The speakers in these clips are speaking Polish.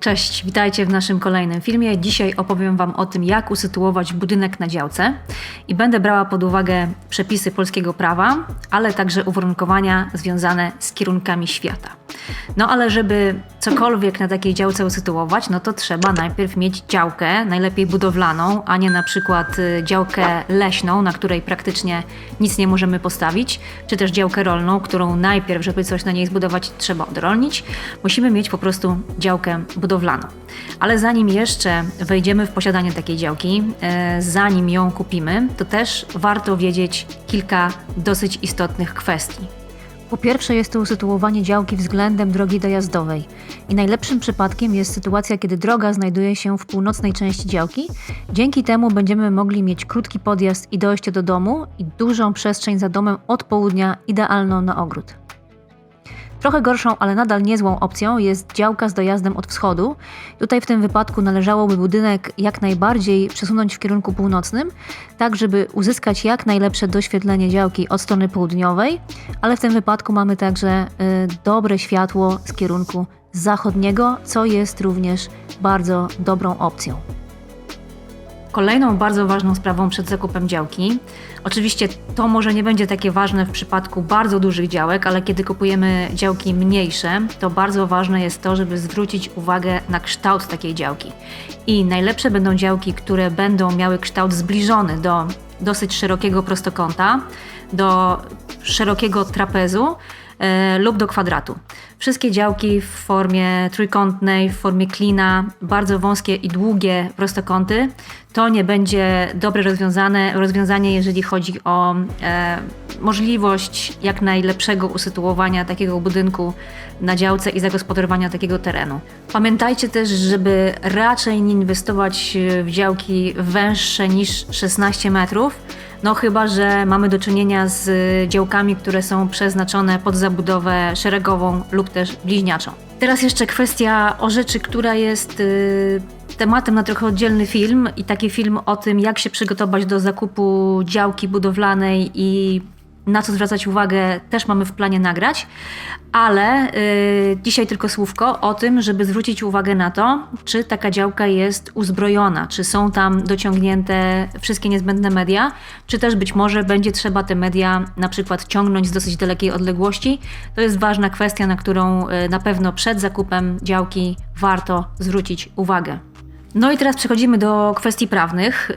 Cześć, witajcie w naszym kolejnym filmie. Dzisiaj opowiem Wam o tym, jak usytuować budynek na działce i będę brała pod uwagę przepisy polskiego prawa, ale także uwarunkowania związane z kierunkami świata. No ale żeby cokolwiek na takiej działce usytuować, no to trzeba najpierw mieć działkę, najlepiej budowlaną, a nie na przykład y, działkę leśną, na której praktycznie nic nie możemy postawić, czy też działkę rolną, którą najpierw, żeby coś na niej zbudować, trzeba odrolnić. Musimy mieć po prostu działkę budowlaną. Ale zanim jeszcze wejdziemy w posiadanie takiej działki, e, zanim ją kupimy, to też warto wiedzieć kilka dosyć istotnych kwestii. Po pierwsze jest to usytuowanie działki względem drogi dojazdowej. I najlepszym przypadkiem jest sytuacja, kiedy droga znajduje się w północnej części działki. Dzięki temu będziemy mogli mieć krótki podjazd i dojście do domu i dużą przestrzeń za domem od południa, idealną na ogród. Trochę gorszą, ale nadal niezłą opcją jest działka z dojazdem od wschodu. Tutaj w tym wypadku należałoby budynek jak najbardziej przesunąć w kierunku północnym, tak żeby uzyskać jak najlepsze doświetlenie działki od strony południowej, ale w tym wypadku mamy także y, dobre światło z kierunku zachodniego, co jest również bardzo dobrą opcją. Kolejną bardzo ważną sprawą przed zakupem działki, oczywiście to może nie będzie takie ważne w przypadku bardzo dużych działek, ale kiedy kupujemy działki mniejsze, to bardzo ważne jest to, żeby zwrócić uwagę na kształt takiej działki. I najlepsze będą działki, które będą miały kształt zbliżony do dosyć szerokiego prostokąta, do szerokiego trapezu e, lub do kwadratu. Wszystkie działki w formie trójkątnej, w formie klina, bardzo wąskie i długie prostokąty, to nie będzie dobre rozwiązane, rozwiązanie, jeżeli chodzi o e, możliwość jak najlepszego usytuowania takiego budynku na działce i zagospodarowania takiego terenu. Pamiętajcie też, żeby raczej nie inwestować w działki węższe niż 16 metrów, no chyba, że mamy do czynienia z działkami, które są przeznaczone pod zabudowę szeregową lub też bliźniaczą. Teraz jeszcze kwestia o rzeczy, która jest y, tematem na trochę oddzielny film i taki film o tym, jak się przygotować do zakupu działki budowlanej i na co zwracać uwagę, też mamy w planie nagrać, ale y, dzisiaj tylko słówko o tym, żeby zwrócić uwagę na to, czy taka działka jest uzbrojona, czy są tam dociągnięte wszystkie niezbędne media, czy też być może będzie trzeba te media na przykład ciągnąć z dosyć dalekiej odległości. To jest ważna kwestia, na którą y, na pewno przed zakupem działki warto zwrócić uwagę. No i teraz przechodzimy do kwestii prawnych.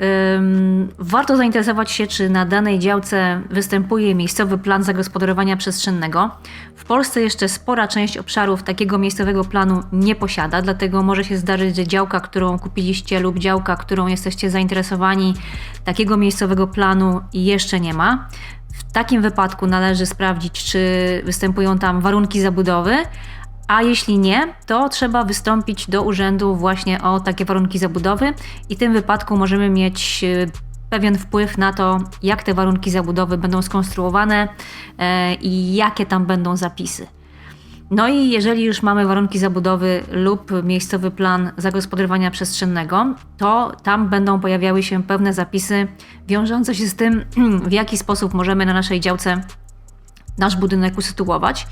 Warto zainteresować się, czy na danej działce występuje miejscowy plan zagospodarowania przestrzennego. W Polsce jeszcze spora część obszarów takiego miejscowego planu nie posiada, dlatego może się zdarzyć, że działka, którą kupiliście lub działka, którą jesteście zainteresowani, takiego miejscowego planu jeszcze nie ma. W takim wypadku należy sprawdzić, czy występują tam warunki zabudowy, a jeśli nie, to trzeba wystąpić do urzędu właśnie o takie warunki zabudowy i w tym wypadku możemy mieć e, pewien wpływ na to, jak te warunki zabudowy będą skonstruowane e, i jakie tam będą zapisy. No i jeżeli już mamy warunki zabudowy lub miejscowy plan zagospodarowania przestrzennego, to tam będą pojawiały się pewne zapisy wiążące się z tym, w jaki sposób możemy na naszej działce nasz budynek usytuować.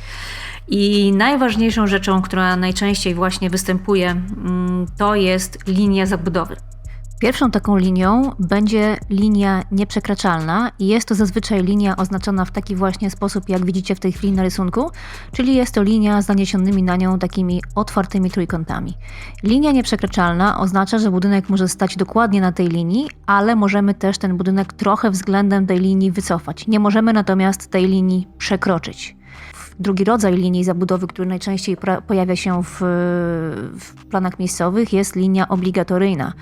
I najważniejszą rzeczą, która najczęściej właśnie występuje, mm, to jest linia zabudowy. Pierwszą taką linią będzie linia nieprzekraczalna i jest to zazwyczaj linia oznaczona w taki właśnie sposób, jak widzicie w tej chwili na rysunku, czyli jest to linia z naniesionymi na nią takimi otwartymi trójkątami. Linia nieprzekraczalna oznacza, że budynek może stać dokładnie na tej linii, ale możemy też ten budynek trochę względem tej linii wycofać. Nie możemy natomiast tej linii przekroczyć. Drugi rodzaj linii zabudowy, który najczęściej pojawia się w, w, planach miejscowych, jest linia obligatoryjna,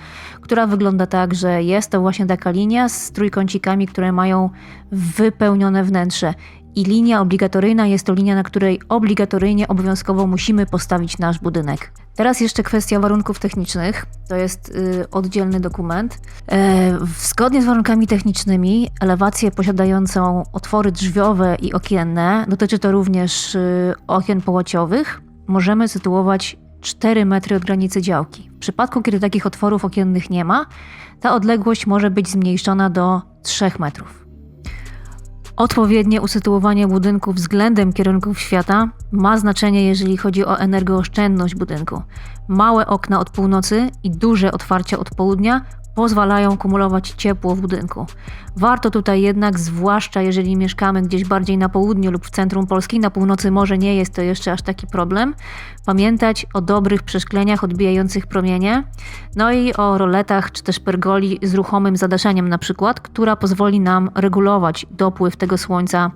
która wygląda tak, że jest to właśnie taka linia z trójkącikami, które mają wypełnione wnętrze. I linia obligatoryjna jest to linia, na której obligatoryjnie, obowiązkowo musimy postawić nasz budynek. Teraz jeszcze kwestia warunków technicznych. To jest y, oddzielny dokument. E, zgodnie z warunkami technicznymi, elewację posiadającą otwory drzwiowe i okienne, dotyczy to również y, okien połaciowych, możemy sytuować 4 metry od granicy działki. W przypadku, kiedy takich otworów okiennych nie ma, ta odległość może być zmniejszona do 3 metrów. Odpowiednie usytuowanie budynku względem kierunków świata ma znaczenie, jeżeli chodzi o energooszczędność budynku. Małe okna od północy i duże otwarcia od południa pozwalają kumulować ciepło w budynku. Warto tutaj jednak, zwłaszcza jeżeli mieszkamy gdzieś bardziej na południu lub w centrum Polski, na północy może nie jest to jeszcze aż taki problem, pamiętać o dobrych przeszkleniach odbijających promienie, no i o roletach czy też pergoli z ruchomym zadaszeniem na przykład, która pozwoli nam regulować dopływ tego słońca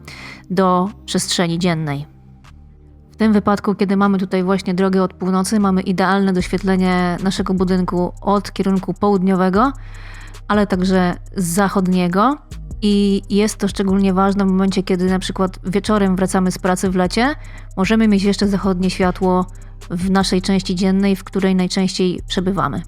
do przestrzeni dziennej. Tym wypadku, kiedy mamy tutaj właśnie drogę od północy, mamy idealne doświetlenie naszego budynku od kierunku południowego, ale także zachodniego. I jest to szczególnie ważne w momencie, kiedy na przykład wieczorem wracamy z pracy w lecie, możemy mieć jeszcze zachodnie światło w naszej części dziennej, w której najczęściej przebywamy.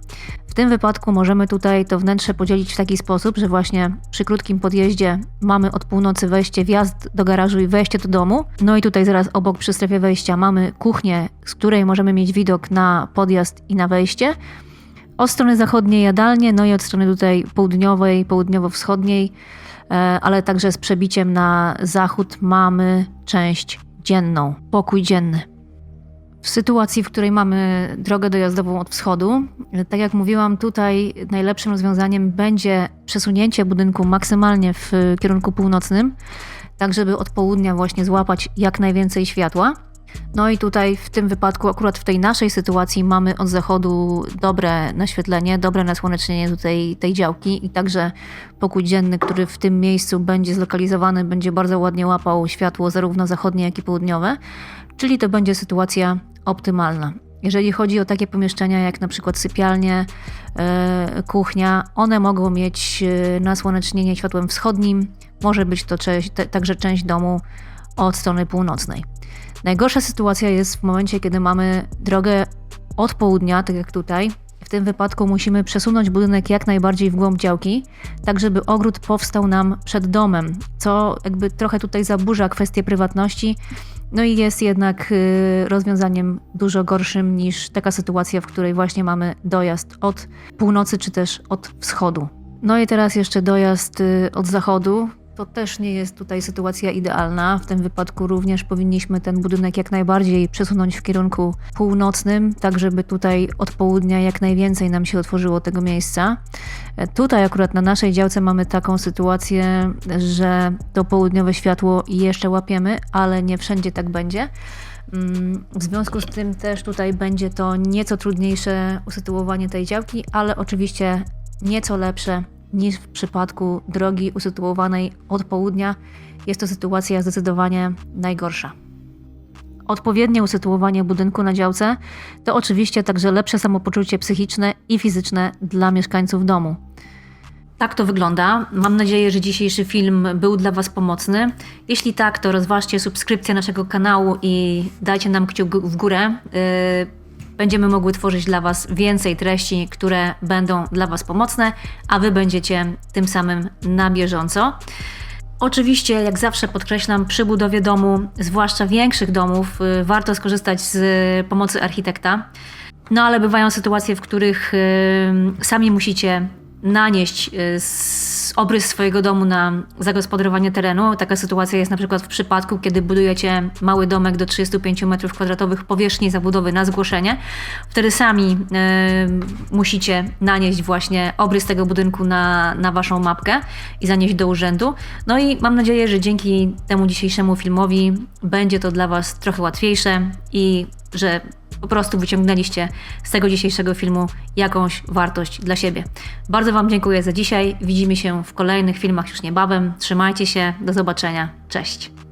W tym wypadku możemy tutaj to wnętrze podzielić w taki sposób, że właśnie przy krótkim podjeździe mamy od północy wejście, wjazd do garażu i wejście do domu. No i tutaj zaraz obok przy strefie wejścia mamy kuchnię, z której możemy mieć widok na podjazd i na wejście. Od strony zachodniej jadalnie, no i od strony tutaj południowej, południowo-wschodniej, e, ale także z przebiciem na zachód mamy część dzienną, pokój dzienny. W sytuacji, w której mamy drogę dojazdową od wschodu, tak jak mówiłam, tutaj najlepszym rozwiązaniem będzie przesunięcie budynku maksymalnie w kierunku północnym, tak żeby od południa właśnie złapać jak najwięcej światła. No i tutaj w tym wypadku, akurat w tej naszej sytuacji, mamy od zachodu dobre naświetlenie, dobre nasłonecznienie tutaj tej działki i także pokój dzienny, który w tym miejscu będzie zlokalizowany, będzie bardzo ładnie łapał światło zarówno zachodnie, jak i południowe, czyli to będzie sytuacja optymalna. Jeżeli chodzi o takie pomieszczenia jak na przykład sypialnie, e, kuchnia, one mogą mieć e, nasłonecznienie światłem wschodnim, może być to także część domu od strony północnej. Najgorsza sytuacja jest w momencie, kiedy mamy drogę od południa, tak jak tutaj. W tym wypadku musimy przesunąć budynek jak najbardziej w głąb działki, tak żeby ogród powstał nam przed domem, co jakby trochę tutaj zaburza kwestię prywatności. No i jest jednak y, rozwiązaniem dużo gorszym niż taka sytuacja, w której właśnie mamy dojazd od północy czy też od wschodu. No i teraz jeszcze dojazd y, od zachodu. To też nie jest tutaj sytuacja idealna. W tym wypadku również powinniśmy ten budynek jak najbardziej przesunąć w kierunku północnym, tak żeby tutaj od południa jak najwięcej nam się otworzyło tego miejsca. E, Tutaj akurat na naszej działce mamy taką sytuację, że to południowe światło jeszcze łapiemy, ale nie wszędzie tak będzie. Mm, W związku z tym też tutaj będzie to nieco trudniejsze usytuowanie tej działki, ale oczywiście nieco lepsze niż w przypadku drogi usytuowanej od południa. Jest to sytuacja zdecydowanie najgorsza. Odpowiednie usytuowanie budynku na działce to oczywiście także lepsze samopoczucie psychiczne i fizyczne dla mieszkańców domu. Tak to wygląda. Mam nadzieję, że dzisiejszy film był dla Was pomocny. Jeśli tak, to rozważcie subskrypcję naszego kanału i dajcie nam kciuk w górę. Yy, Będziemy mogły tworzyć dla Was więcej treści, które będą dla Was pomocne, a Wy będziecie tym samym na bieżąco. Oczywiście, jak zawsze podkreślam, przy budowie domu, zwłaszcza większych domów, y, warto skorzystać z y, pomocy architekta. No ale bywają sytuacje, w których y, sami musicie nanieść y, s- obrys swojego domu na zagospodarowanie terenu. Taka sytuacja jest na przykład w przypadku, kiedy budujecie mały domek do 35 m2 powierzchni zabudowy na zgłoszenie. Wtedy sami y, musicie nanieść właśnie obrys tego budynku na, na waszą mapkę i zanieść do urzędu. No i mam nadzieję, że dzięki temu dzisiejszemu filmowi będzie to dla was trochę łatwiejsze i że po prostu wyciągnęliście z tego dzisiejszego filmu jakąś wartość dla siebie. Bardzo Wam dziękuję za dzisiaj. Widzimy się w kolejnych filmach już niebawem. Trzymajcie się, do zobaczenia. Cześć.